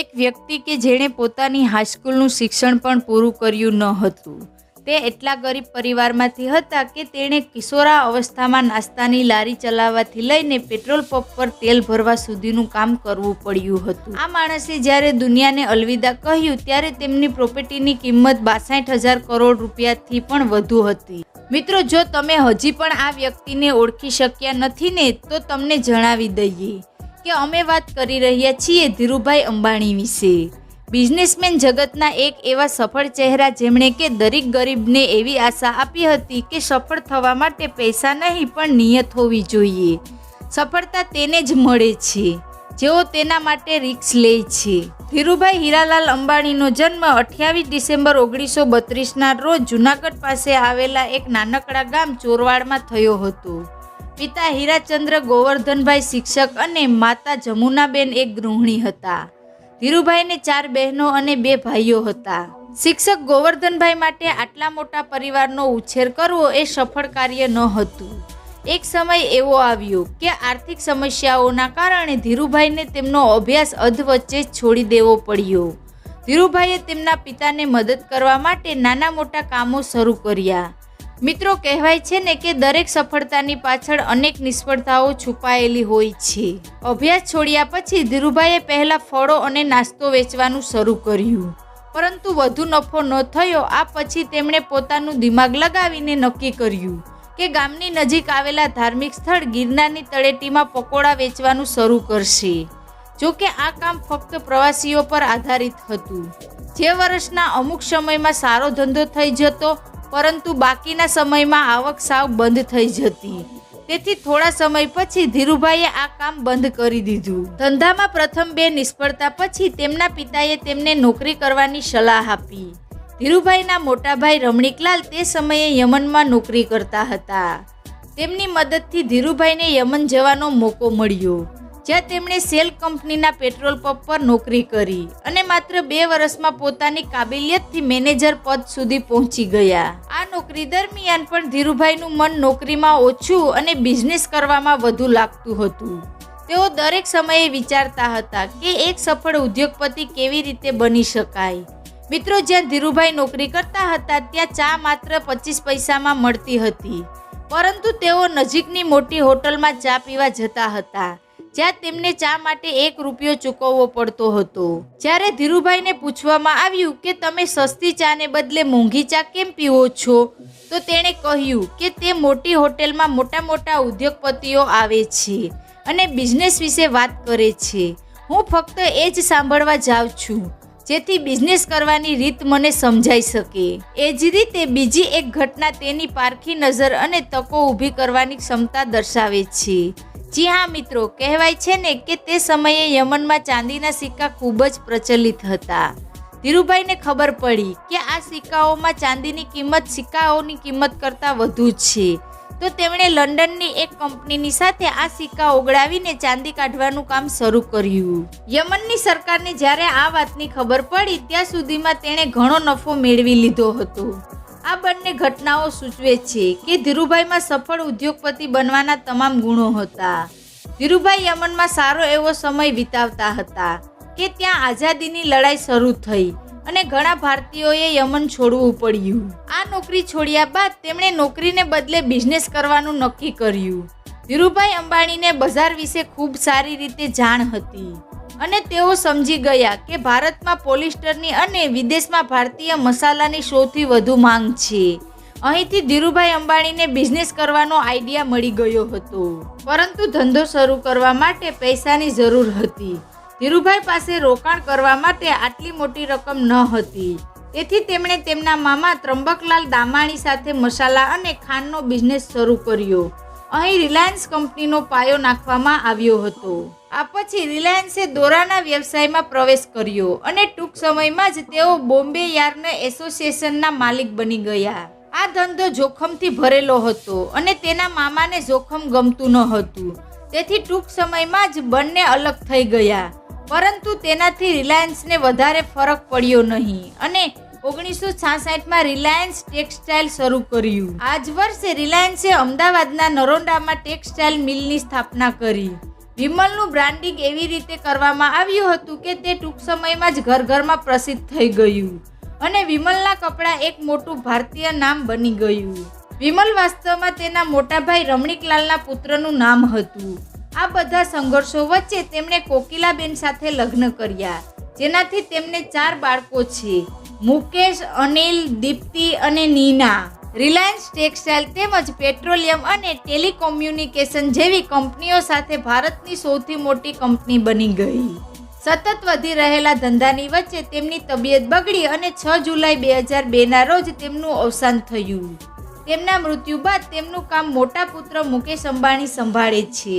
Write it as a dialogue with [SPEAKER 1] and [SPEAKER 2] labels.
[SPEAKER 1] એક વ્યક્તિ કે જેણે પોતાની હાઈસ્કૂલનું શિક્ષણ પણ પૂરું કર્યું ન હતું. તે એટલા ગરીબ પરિવારમાંથી હતા કે તેણે કિશોરા અવસ્થામાં નાસ્તાની લારી ચલાવવાથી લઈને પેટ્રોલ પંપ પર તેલ ભરવા સુધીનું કામ કરવું પડ્યું હતું. આ માણસે જ્યારે દુનિયાને અલવિદા કહ્યું, ત્યારે તેમની પ્રોપર્ટીની કિંમત બાસઠ હજાર કરોડ રૂપિયાથી પણ વધુ હતી. મિત્રો, જો તમે હજી પણ આ વ્યક્તિને ઓળખી શક્યા નથી ને, તો તમને જણાવી દઈએ. કે અમે વાત કરી રહ્યા છીએ ધીરુભાઈ અંબાણી વિશે. બિઝનેસમેન જગતના એક એવા સફળ ચહેરા જેમણે કે દરેક ગરીબને એવી આશા આપી હતી કે સફળ થવા માટે પૈસા નહીં પણ નિયત હોવી જોઈએ. સફળતા તેને જ મળે છે. જેઓ તેના માટે રિક્સ લે છે. ધીરુભાઈ હીરાલાલ અંબાણીનો જન્મ અઠ્યાવીસ ડિસેમ્બર ઓગણીસો બત્રીસના રોજ જુનાગઢ પાસે આવેલા એક નાનકડા ગામ ચોરવાડમાં થયો હતો. પિતા હીરાચંદ્ર ગોવર્ધનભાઈ શિક્ષક અને માતા જમુનાબેન એક ગૃહિણી હતા. ધીરુભાઈને ચાર બહેનો અને બે ભાઈઓ હતા. શિક્ષક ગોવર્ધનભાઈ માટે આટલા મોટા પરિવારનો ઉછેર કરવો એ સફળ કાર્ય ન હતું. એક સમય એવો આવ્યો કે આર્થિક સમસ્યાઓના કારણે ધીરુભાઈને તેમનો અભ્યાસ અધવચ્ચે છોડી દેવો પડ્યો. ધીરુભાઈએ તેમના પિતાને મદદ કરવા માટે નાના મોટા કામો શરૂ કર્યા. મિત્રો, કહેવાય છે ને કે દરેક સફળતાની પાછળ અનેક નિષ્ફળતાઓ છુપાયેલી હોય છે. અભ્યાસ છોડ્યા પછી ધીરુભાઈએ પહેલા ફળો અને નાસ્તો વેચવાનું શરૂ કર્યું. પરંતુ વધુ નફો ન થયો, આ પછી તેમણે પોતાનું દિમાગ લગાવીને નક્કી કર્યું કે ગામની નજીક આવેલા ધાર્મિક સ્થળ ગિરનારની તળેટીમાં પકોડા વેચવાનું શરૂ કરશે. જો કે આ કામ ફક્ત પ્રવાસીઓ પર આધારિત હતું. જે વર્ષના અમુક સમયમાં સારો ધંધો થઈ જતો પરંતુ બાકીના સમયમાં આવક સાવ બંધ થઈ જતી. તેથી થોડા સમય પછી ધીરુભાઈએ આ કામ બંધ કરી દીધું. ધંધામાં પ્રથમ બે નિષ્ફળતા પછી તેમના પિતાએ તેમને નોકરી કરવાની સલાહ આપી. ધીરુભાઈના મોટાભાઈ રમણીકલાલ તે સમયે યમનમાં નોકરી કરતા હતા. તેમની મદદથી ધીરુભાઈને યમન જવાનો મોકો મળ્યો. જ્યાં તેમણે સેલ કંપનીના પેટ્રોલ પંપ પર નોકરી કરી અને માત્ર બે વર્ષમાં પોતાની કાબિલિયતથી મેનેજર પદ સુધી પહોંચી ગયા. આ નોકરી દરમિયાન પણ ધીરુભાઈનું મન નોકરીમાં ઓછું અને બિઝનેસ કરવામાં વધુ લાગતું હતું. તેઓ દરેક સમયે વિચારતા હતા કે એક સફળ ઉદ્યોગપતિ કેવી રીતે બની શકાય. મિત્રો, જ્યાં ધીરુભાઈ નોકરી કરતા હતા, ત્યાં ચા માત્ર પચીસ પૈસામાં મળતી હતી. પરંતુ તેઓ નજીકની મોટી હોટલમાં ચા પીવા જતા હતા. જ્યાં તેમને ચા માટે એક રૂપિયો ચૂકવવો પડતો હતો. જ્યારે ધીરુભાઈને પૂછવામાં આવ્યું કે તમે સસ્તી ચાને બદલે મોંઘી ચા કેમ પીવો છો, તો તેણે કહ્યું કે તે મોટી હોટેલમાં મોટા મોટા ઉદ્યોગપતિઓ આવે છે અને બિઝનેસ વિશે વાત કરે છે. હું ફક્ત એ જ સાંભળવા જાઉં છું, જેથી બિઝનેસ કરવાની રીત મને સમજાઈ શકે. એ જ રીતે બીજી એક ઘટના તેની પારખી નજર અને તકો ઊભી કરવાની ક્ષમતા દર્શાવે છે. જી હા, મિત્રો. કહેવાય છે ને કે તે સમયે યમનમાં ચાંદીના સિક્કા ખૂબ જ પ્રચલિત હતા. ધીરુભાઈને ખબર પડી કે આ સિક્કાઓમાં ચાંદીની કિંમત સિક્કાઓની કિંમત કરતાં વધુ છે. તો તેમણે લંડનની એક કંપનીની સાથે આ સિક્કા ઓગળાવીને ચાંદી કાઢવાનું કામ શરૂ કર્યું. યમનની સરકારને જ્યારે આ વાતની ખબર પડી, ત્યાં સુધીમાં તેણે ઘણો નફો મેળવી લીધો હતો. આ બંને ઘટનાઓ સૂચવે છે કે ધીરુભાઈમાં સફળ ઉદ્યોગપતિ બનવાના તમામ ગુણો હતા. ધીરુભાઈ યમનમાં સારો એવો સમય વિતાવતા હતા કે ત્યાં આઝાદીની લડાઈ શરૂ થઈ અને ઘણા ભારતીયોએ યમન છોડવું પડ્યું. આ નોકરી છોડ્યા બાદ તેમણે નોકરીને બદલે બિઝનેસ કરવાનું નક્કી કર્યું. ધીરુભાઈ અંબાણીને બજાર વિશે ખૂબ સારી રીતે જાણ હતી. અને તેઓ સમજી ગયા કે ભારતમાં પોલિસ્ટરની અને વિદેશમાં ભારતીય મસાલાની સૌથી વધુ માંગ છે. અહીંથી ધીરુભાઈ અંબાણીને બિઝનેસ કરવાનો આઈડિયા મળી ગયો હતો. પરંતુ ધંધો શરૂ કરવા માટે પૈસાની જરૂર હતી. ધીરુભાઈ પાસે રોકાણ કરવા માટે આટલી મોટી રકમ ન હતી. તેથી તેમણે તેમના મામા ત્રંબકલાલ દામાણી સાથે મસાલા અને ખાંડનો બિઝનેસ શરૂ કર્યો. અહીં રિલાયન્સ કંપનીનો પાયો નાખવામાં આવ્યો હતો. આ પછી રિલાયન્સે દોરાના વ્યવસાયમાં પ્રવેશ કર્યો અને ટૂંક સમયમાં જ તેઓ બોમ્બે યાર્ન એસોસિએશનના માલિક બની ગયા. આ ધંધો જોખમથી ભરેલો હતો અને તેના મામાને જોખમ ગમતું ન હતું. તેથી ટૂંક સમયમાં જ બંને અલગ થઈ ગયા. પરંતુ તેનાથી રિલાયન્સને વધારે ફરક પડ્યો નહીં અને ઓગણીસો છાસઠમાં રિલાયન્સ ટેક્સટાઇલ શરૂ કર્યું. આ જ વર્ષે રિલાયન્સે અમદાવાદના નરોડામાં ટેક્સટાઇલ મિલની સ્થાપના કરી. વિમલનું બ્રાન્ડિંગ એવી રીતે કરવામાં આવ્યું હતું કે તે ટૂંક સમયમાં જ ઘર ઘરમાં પ્રસિદ્ધ થઈ ગયું. અને વિમલના કપડાં એક મોટું ભારતીય નામ બની ગયું. વિમલ વાસ્તવમાં તેના મોટાભાઈ રમણીકલાલના પુત્રનું નામ હતું. આ બધા સંઘર્ષો વચ્ચે તેમણે કોકિલાબેન સાથે લગ્ન કર્યા. જેનાથી તેમને ચાર બાળકો છે. મુકેશ, અનિલ, દીપ્તિ અને નીના. રિલાયન્સ ટેક્સટાઇલ તેમજ પેટ્રોલિયમ અને ટેલિકોમ્યુનિકેશન જેવી કંપનીઓ સાથે ભારતની સૌથી મોટી કંપની બની ગઈ. સતત વધી રહેલા ધંધાની વચ્ચે તેમની તબિયત બગડી અને છ જુલાઈ બે હજાર બેના રોજ તેમનું અવસાન થયું. તેમના મૃત્યુ બાદ તેમનું કામ મોટા પુત્ર મુકેશ અંબાણી સંભાળે છે.